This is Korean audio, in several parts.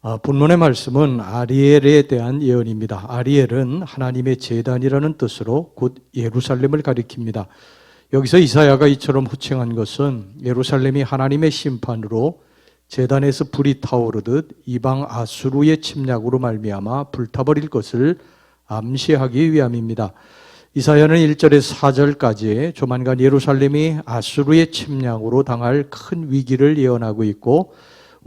아, 본문의 말씀은 아리엘에 대한 예언입니다. 아리엘은 하나님의 재단이라는 뜻으로 곧 예루살렘을 가리킵니다. 여기서 이사야가 이처럼 호칭한 것은 예루살렘이 하나님의 심판으로 재단에서 불이 타오르듯 이방 아수르의 침략으로 말미암아 불타버릴 것을 암시하기 위함입니다. 이사야는 1절에서 4절까지 조만간 예루살렘이 아수르의 침략으로 당할 큰 위기를 예언하고 있고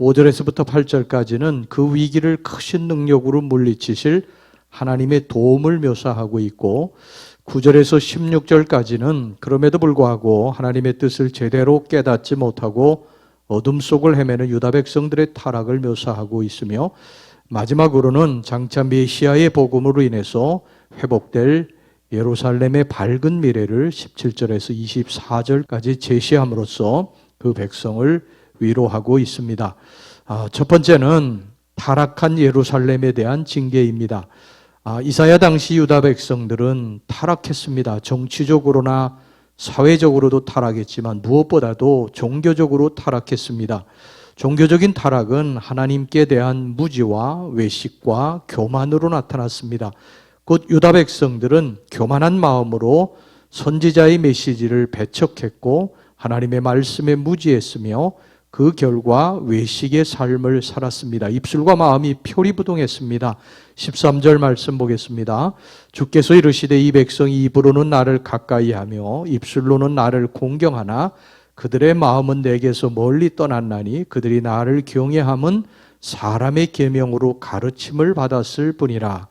5절에서부터 8절까지는 그 위기를 크신 능력으로 물리치실 하나님의 도움을 묘사하고 있고 9절에서 16절까지는 그럼에도 불구하고 하나님의 뜻을 제대로 깨닫지 못하고 어둠 속을 헤매는 유다 백성들의 타락을 묘사하고 있으며 마지막으로는 장차 메시아의 복음으로 인해서 회복될 예루살렘의 밝은 미래를 17절에서 24절까지 제시함으로써 그 백성을 위로하고 있습니다. 아, 첫 번째는 타락한 예루살렘에 대한 징계입니다. 아, 이사야 당시 유다 백성들은 타락했습니다. 정치적으로나 사회적으로도 타락했지만 무엇보다도 종교적으로 타락했습니다. 종교적인 타락은 하나님께 대한 무지와 외식과 교만으로 나타났습니다. 곧 유다 백성들은 교만한 마음으로 선지자의 메시지를 배척했고 하나님의 말씀에 무지했으며 그 결과 외식의 삶을 살았습니다. 입술과 마음이 표리부동했습니다. 13절 말씀 보겠습니다. 주께서 이르시되 이 백성이 입으로는 나를 가까이 하며 입술로는 나를 공경하나 그들의 마음은 내게서 멀리 떠났나니 그들이 나를 경외함은 사람의 계명으로 가르침을 받았을 뿐이라.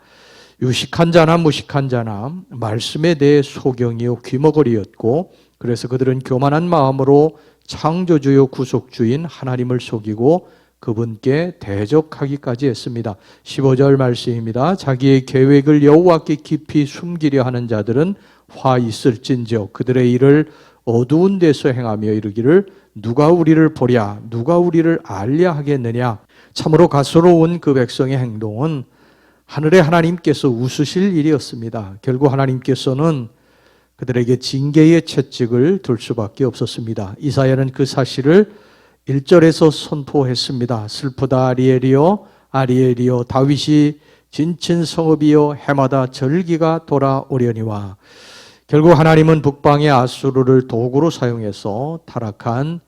유식한 자나 무식한 자나 말씀에 대해 소경이요 귀머거리였고 그래서 그들은 교만한 마음으로 창조주요 구속주인 하나님을 속이고 그분께 대적하기까지 했습니다. 15절 말씀입니다. 자기의 계획을 여호와께 깊이 숨기려 하는 자들은 화 있을진저 그들의 일을 어두운 데서 행하며 이르기를 누가 우리를 보랴 누가 우리를 알랴 하겠느냐 참으로 가소로운 그 백성의 행동은 하늘의 하나님께서 웃으실 일이었습니다. 결국 하나님께서는 그들에게 징계의 채찍을 둘 수밖에 없었습니다. 이사야는 그 사실을 1절에서 선포했습니다. 슬프다 아리엘이여 아리엘이여 다윗이 진친 성읍이여 해마다 절기가 돌아오려니와 결국 하나님은 북방의 아수르를 도구로 사용해서 타락한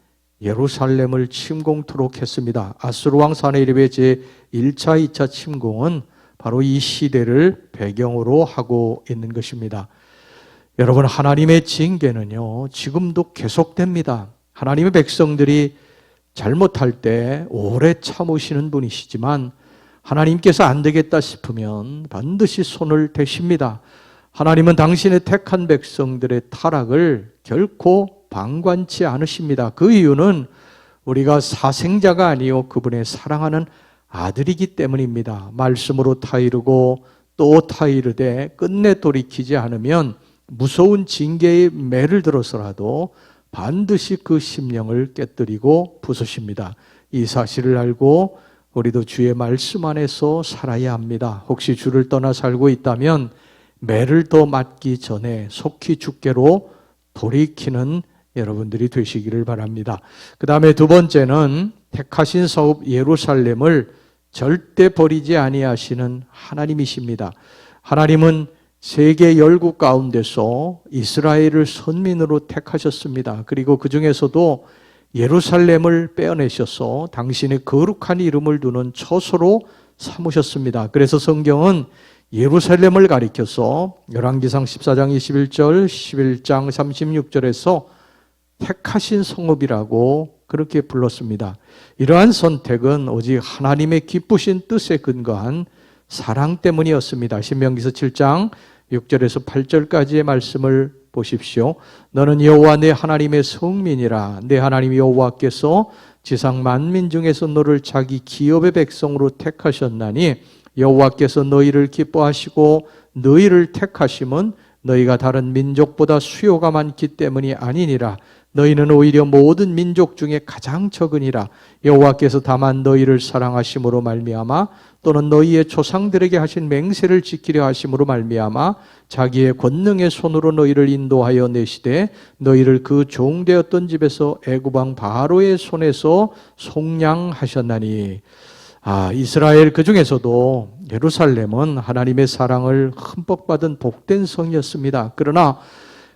예루살렘을 침공토록 했습니다. 아수르 왕 사네립의 제 1차, 2차 침공은 바로 이 시대를 배경으로 하고 있는 것입니다. 여러분, 하나님의 징계는요, 지금도 계속됩니다. 하나님의 백성들이 잘못할 때 오래 참으시는 분이시지만 하나님께서 안 되겠다 싶으면 반드시 손을 대십니다. 하나님은 당신의 택한 백성들의 타락을 결코 방관치 않으십니다. 그 이유는 우리가 사생자가 아니요 그분의 사랑하는 아들이기 때문입니다. 말씀으로 타이르고 또 타이르되 끝내 돌이키지 않으면 무서운 징계의 매를 들어서라도 반드시 그 심령을 깨뜨리고 부수십니다. 이 사실을 알고 우리도 주의 말씀 안에서 살아야 합니다. 혹시 주를 떠나 살고 있다면 매를 더 맞기 전에 속히 주께로 돌이키는 여러분들이 되시기를 바랍니다. 그 다음에 두 번째는 택하신 사업 예루살렘을 절대 버리지 아니하시는 하나님이십니다. 하나님은 세계 열국 가운데서 이스라엘을 선민으로 택하셨습니다. 그리고 그 중에서도 예루살렘을 빼어내셔서 당신의 거룩한 이름을 두는 처소로 삼으셨습니다. 그래서 성경은 예루살렘을 가리켜서 열왕기상 14장 21절, 11장 36절에서 택하신 성읍이라고 그렇게 불렀습니다. 이러한 선택은 오직 하나님의 기쁘신 뜻에 근거한 사랑 때문이었습니다. 신명기서 7장 6절에서 8절까지의 말씀을 보십시오. 너는 여호와 내 하나님의 성민이라. 내 하나님 여호와께서 지상 만민 중에서 너를 자기 기업의 백성으로 택하셨나니 여호와께서 너희를 기뻐하시고 너희를 택하심은 너희가 다른 민족보다 수요가 많기 때문이 아니니라. 너희는 오히려 모든 민족 중에 가장 적으니라. 여호와께서 다만 너희를 사랑하심으로 말미암아 또는 너희의 조상들에게 하신 맹세를 지키려 하심으로 말미암아 자기의 권능의 손으로 너희를 인도하여 내시되 너희를 그 종되었던 집에서 애굽 왕 바로의 손에서 속량하셨나니 아, 이스라엘 그 중에서도 예루살렘은 하나님의 사랑을 흠뻑 받은 복된 성이었습니다. 그러나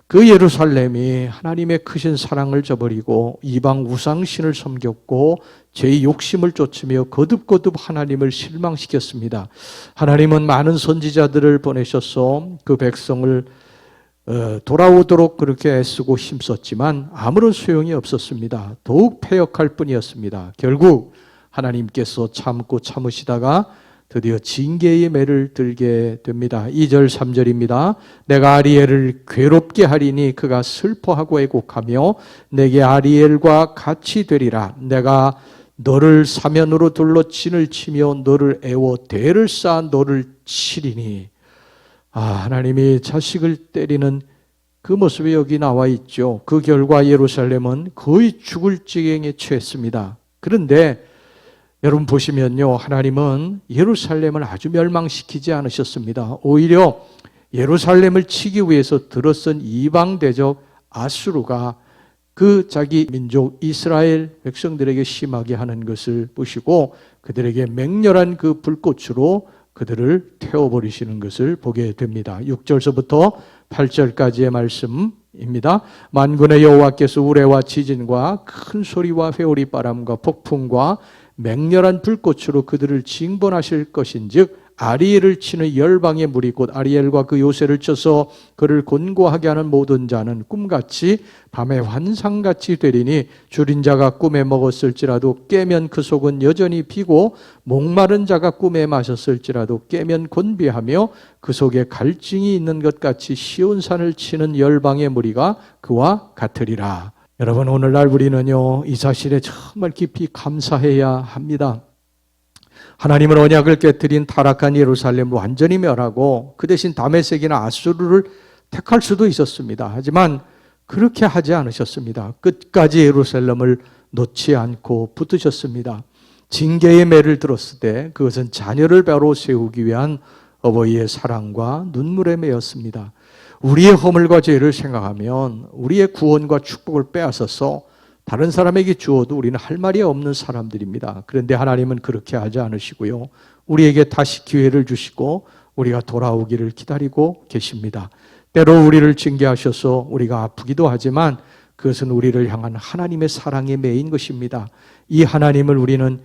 그 예루살렘이 하나님의 크신 사랑을 저버리고 이방 우상신을 섬겼고 죄의 욕심을 쫓으며 거듭거듭 하나님을 실망시켰습니다. 하나님은 많은 선지자들을 보내셔서 그 백성을 어, 돌아오도록 그렇게 애쓰고 힘썼지만 아무런 소용이 없었습니다. 더욱 패역할 뿐이었습니다. 결국 하나님께서 참고 참으시다가 드디어 징계의 매를 들게 됩니다. 2절 3절입니다. 내가 아리엘을 괴롭게 하리니 그가 슬퍼하고 애곡하며 내게 아리엘과 같이 되리라. 내가 너를 사면으로 둘러 진을 치며 너를 애워 대를 쌓아 너를 치리니 아, 하나님이 자식을 때리는 그 모습이 여기 나와 있죠. 그 결과 예루살렘은 거의 죽을 지경에 처했습니다. 그런데 여러분 보시면요. 하나님은 예루살렘을 아주 멸망시키지 않으셨습니다. 오히려 예루살렘을 치기 위해서 들어선 이방 대적 아수르가 그 자기 민족 이스라엘 백성들에게 심하게 하는 것을 보시고 그들에게 맹렬한 그 불꽃으로 그들을 태워버리시는 것을 보게 됩니다. 6절서부터 8절까지의 말씀입니다. 만군의 여호와께서 우레와 지진과 큰 소리와 회오리 바람과 폭풍과 맹렬한 불꽃으로 그들을 징벌하실 것인즉 아리엘을 치는 열방의 물이 곧 아리엘과 그 요새를 쳐서 그를 곤고하게 하는 모든 자는 꿈같이 밤에 환상같이 되리니 줄인 자가 꿈에 먹었을지라도 깨면 그 속은 여전히 비고 목마른 자가 꿈에 마셨을지라도 깨면 곤비하며 그 속에 갈증이 있는 것 같이 시온 산을 치는 열방의 무리가 그와 같으리라. 여러분 오늘날 우리는요 이 사실에 정말 깊이 감사해야 합니다. 하나님은 언약을 깨뜨린 타락한 예루살렘을 완전히 멸하고 그 대신 다메섹이나 아수르를 택할 수도 있었습니다. 하지만 그렇게 하지 않으셨습니다. 끝까지 예루살렘을 놓지 않고 붙으셨습니다. 징계의 매를 들었을 때 그것은 자녀를 바로 세우기 위한 어버이의 사랑과 눈물의 매였습니다. 우리의 허물과 죄를 생각하면 우리의 구원과 축복을 빼앗아서 다른 사람에게 주어도 우리는 할 말이 없는 사람들입니다. 그런데 하나님은 그렇게 하지 않으시고요. 우리에게 다시 기회를 주시고 우리가 돌아오기를 기다리고 계십니다. 때로 우리를 징계하셔서 우리가 아프기도 하지만 그것은 우리를 향한 하나님의 사랑의 매인 것입니다. 이 하나님을 우리는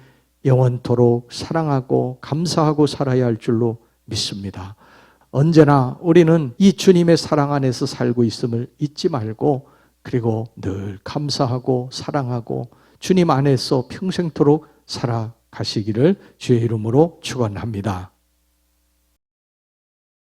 영원토록 사랑하고 감사하고 살아야 할 줄로 믿습니다. 언제나 우리는 이 주님의 사랑 안에서 살고 있음을 잊지 말고 그리고 늘 감사하고 사랑하고 주님 안에서 평생토록 살아가시기를 주의 이름으로 축원합니다.